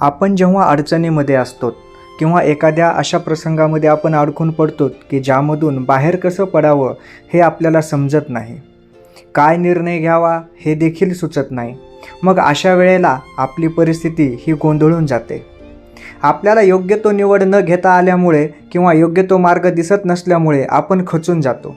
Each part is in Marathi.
आपण जेव्हा अडचणीमध्ये असतो किंवा एखाद्या अशा प्रसंगामध्ये आपण अडकून पडतो की ज्यामधून बाहेर कसं पडावं हे आपल्याला समजत नाही. काय निर्णय घ्यावा हे देखील सुचत नाही. मग अशा वेळेला आपली परिस्थिती ही गोंधळून जाते. आपल्याला योग्य तो निवड न घेता आल्यामुळे किंवा योग्य तो मार्ग दिसत नसल्यामुळे आपण खचून जातो.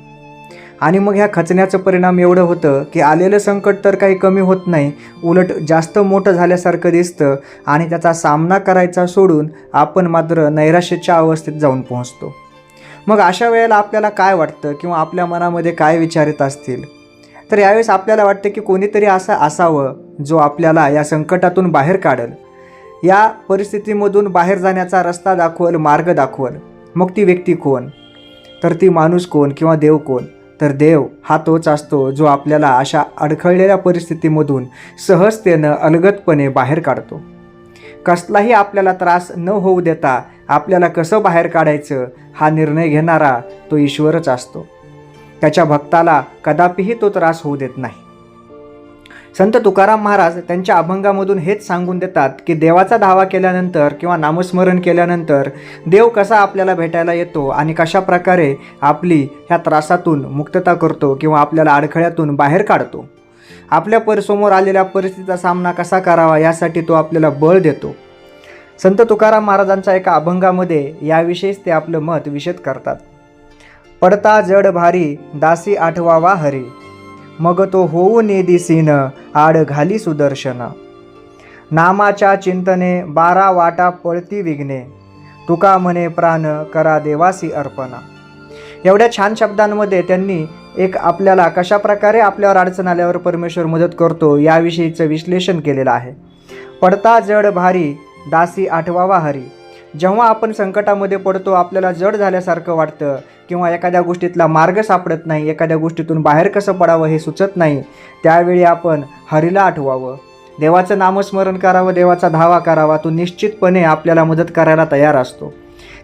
आणि मग ह्या खचण्याचं परिणाम एवढं होतं की आलेलं संकट तर काही कमी होत नाही उलट जास्त मोठं झाल्यासारखं दिसतं आणि त्याचा सामना करायचा सोडून आपण मात्र नैराश्याच्या अवस्थेत जाऊन पोहोचतो. मग अशा वेळेला आपल्याला काय वाटतं किंवा आपल्या मनामध्ये काय विचार येत असतील? तर यावेळेस आपल्याला वाटतं की कोणीतरी असं असावं जो आपल्याला या संकटातून बाहेर काढल. या परिस्थितीमधून बाहेर जाण्याचा रस्ता दाखवल मार्ग दाखवल. मग ती व्यक्ती कोण? तर ती माणूस कोण किंवा देव कोण? तर देव हा तोच असतो जो आपल्याला अशा अडखळलेल्या परिस्थितीमधून सहजतेनं अलगदपणे बाहेर काढतो. कसलाही आपल्याला त्रास न होऊ देता आपल्याला कसं बाहेर काढायचं हा निर्णय घेणारा तो ईश्वरच असतो. त्याच्या भक्ताला कदापिही तो त्रास होऊ देत नाही. संत तुकाराम महाराज त्यांच्या अभंगामधून हेच सांगून देतात की देवाचा धावा केल्यानंतर किंवा नामस्मरण केल्यानंतर देव कसा आपल्याला भेटायला येतो आणि कशा प्रकारे आपली ह्या त्रासातून मुक्तता करतो किंवा आपल्याला अडखळ्यातून बाहेर काढतो. आपल्या परिसमोर आलेल्या परिस्थितीचा सामना कसा करावा यासाठी तो आपल्याला बळ देतो. संत तुकाराम महाराजांच्या एका अभंगामध्ये याविषयीच ते आपलं मत विशद करतात. पडता जड भारी दासी आठवावा हरी. मग तो होऊ नेदिसीन आड घाली सुदर्शन. नामाच्या चिंतने बारा वाटा पळती विघ्ने. तुका म्हणे प्राण करा देवासी अर्पणा. एवढ्या छान शब्दांमध्ये त्यांनी एक आपल्याला कशा प्रकारे आपल्यावर अडचण आल्यावर परमेश्वर मदत करतो याविषयीचं विश्लेषण केलेलं आहे. पडता जड भारी दासी आठवावा हरी. जेव्हा आपण संकटामध्ये पडतो आपल्याला जड झाल्यासारखं वाटतं किंवा एखाद्या गोष्टीतला मार्ग सापडत नाही एखाद्या गोष्टीतून बाहेर कसं पडावं हे सुचत नाही त्यावेळी आपण हरीला आठवावं. देवाचं नामस्मरण करावं देवाचा धावा करावा तो निश्चितपणे आपल्याला मदत करायला तयार असतो.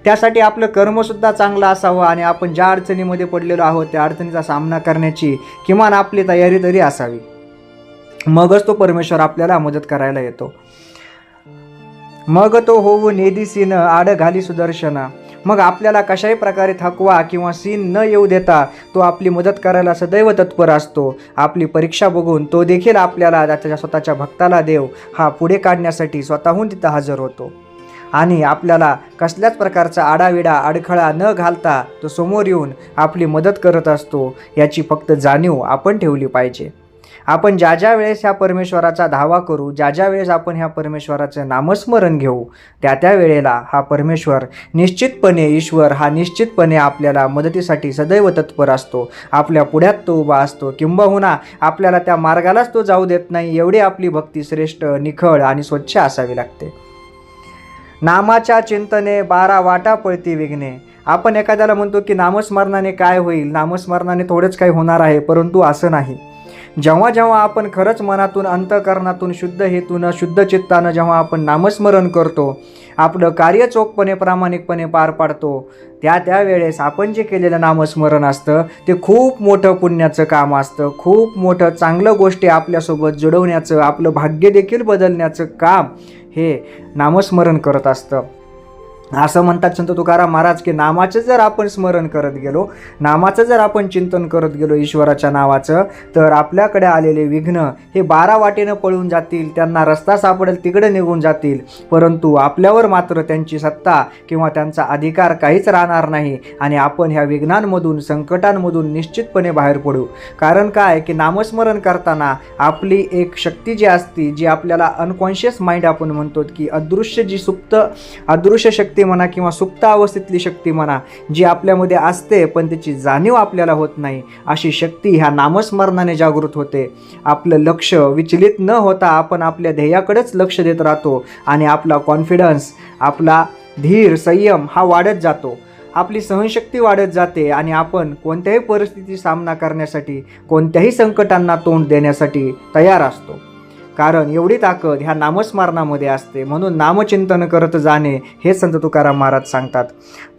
त्यासाठी आपलं कर्मसुद्धा चांगलं असावं आणि आपण ज्या अडचणीमध्ये पडलेलो आहोत त्या अडचणीचा सामना करण्याची किमान आपली तयारी तरी असावी. मगच तो परमेश्वर आपल्याला मदत करायला येतो. मग तो होऊ नेदिसीन आड घाली सुदर्शना. मग आपल्याला कशाही प्रकारे थकवा किंवा सीन न येऊ देता तो आपली मदत करायला सदैव तत्पर असतो. आपली परीक्षा बघून तो देखील आपल्याला त्याच्या स्वतःच्या भक्ताला देव हा पुढे काढण्यासाठी स्वतःहून तिथं हजर होतो. आणि आपल्याला कसल्याच प्रकारचा आडाविडा अडखळा न घालता तो समोर येऊन आपली मदत करत असतो. याची फक्त जाणीव आपण ठेवली पाहिजे. आपण ज्या ज्या वेळेस ह्या परमेश्वराचा धावा करू ज्या ज्या वेळेस आपण ह्या परमेश्वराचं नामस्मरण घेऊ त्या त्या वेळेला हा परमेश्वर निश्चितपणे ईश्वर हा निश्चितपणे आपल्याला मदतीसाठी सदैव तत्पर असतो. आपल्या पुढ्यात तो उभा असतो. किंबहुना आपल्याला त्या मार्गालाच तो जाऊ देत नाही. एवढी आपली भक्ती श्रेष्ठ निखळ आणि स्वच्छ असावी लागते. नामाच्या चिंतने बारा वाटा पळती विघ्ने. आपण एखाद्याला म्हणतो की नामस्मरणाने काय होईल? नामस्मरणाने थोडंच काही होणार आहे परंतु असं नाही. जेव्हा जेव्हा आपण खरंच मनातून अंतकरणातून शुद्ध हेतूनं शुद्ध चित्तानं जेव्हा आपण नामस्मरण करतो आपलं कार्य चोखपणे प्रामाणिकपणे पार पाडतो त्या त्यावेळेस आपण जे केलेलं नामस्मरण असतं ते खूप मोठं पुण्याचं काम असतं. खूप मोठं चांगलं गोष्टी आपल्यासोबत जुडवण्याचं आपलं भाग्य देखील बदलण्याचं काम हे नामस्मरण करत असतं. असं म्हणतात संत तुकाराम महाराज की नामाचं जर आपण स्मरण करत गेलो नामाचं जर आपण चिंतन करत गेलो ईश्वराच्या नावाचं तर आपल्याकडे आलेले विघ्न हे बारा वाटेनं पळून जातील त्यांना रस्ता सापडेल तिकडे निघून जातील. परंतु आपल्यावर मात्र त्यांची सत्ता किंवा त्यांचा अधिकार काहीच राहणार नाही आणि आपण ह्या विघ्नांमधून संकटांमधून निश्चितपणे बाहेर पडू. कारण काय की नामस्मरण करताना आपली एक शक्ती जी असती जी आपल्याला अनकॉन्शियस माइंड आपण म्हणतो की अदृश्य जी सुप्त अदृश्य शक्ती म्हणा किंवा सुप्त अवस्थेतली शक्ती म्हणा जी आपल्यामध्ये असते पण त्याची जाणीव आपल्याला होत नाही अशी शक्ती ह्या नामस्मरणाने जागृत होते. आपलं लक्ष विचलित न होता आपण आपल्या ध्येयाकडेच लक्ष देत राहतो आणि आपला कॉन्फिडन्स आपला धीर संयम हा वाढत जातो. आपली सहनशक्ती वाढत जाते आणि आपण कोणत्याही परिस्थितीचा सामना करण्यासाठी कोणत्याही संकटांना तोंड देण्यासाठी तयार असतो. कारण एवढी ताकद ह्या नामस्मरणामध्ये असते. म्हणून नामचिंतन करत जाणे हे संत तुकाराम महाराज सांगतात.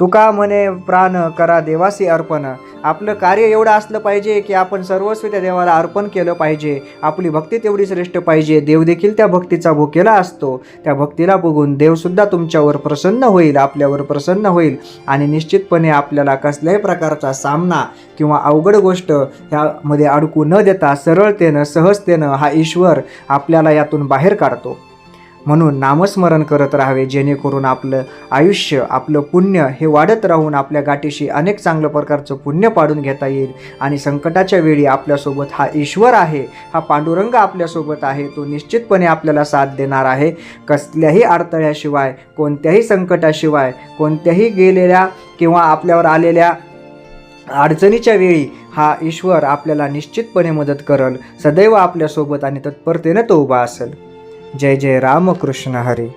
तुका म्हणे प्राण करा देवासी अर्पण. आपलं कार्य एवढं असलं पाहिजे की आपण सर्वस्व त्या देवाला अर्पण केलं पाहिजे. आपली भक्ती तेवढी श्रेष्ठ पाहिजे. देव देखील त्या भक्तीचा भुकेला असतो. त्या भक्तीला बघून देवसुद्धा तुमच्यावर प्रसन्न होईल आपल्यावर प्रसन्न होईल. आणि निश्चितपणे आपल्याला कसल्याही प्रकारचा सामना किंवा अवघड गोष्ट ह्यामध्ये अडकू न देता सरळतेनं सहजतेनं हा ईश्वर आप आपल्याला यातून बाहेर काढतो. म्हणून नामस्मरण करत राहावे जेणेकरून आपलं आयुष्य आपलं पुण्य हे वाढत राहून आपल्या गाठीशी अनेक चांगल्या प्रकारचं पुण्य पाडून घेता येईल. आणि संकटाच्या वेळी आपल्यासोबत हा ईश्वर आहे हा पांडुरंग आपल्यासोबत आहे तो निश्चितपणे आपल्याला साथ देणार आहे. कसल्याही अडथळ्याशिवाय कोणत्याही संकटाशिवाय कोणत्याही गेलेल्या किंवा आपल्यावर आलेल्या अडचणीच्या वेळी हा ईश्वर आपल्याला निश्चितपणे मदत करल सदैव आपल्यासोबत आणि तत्परतेनं तो उभा असेल. जय जय रामकृष्ण हरी.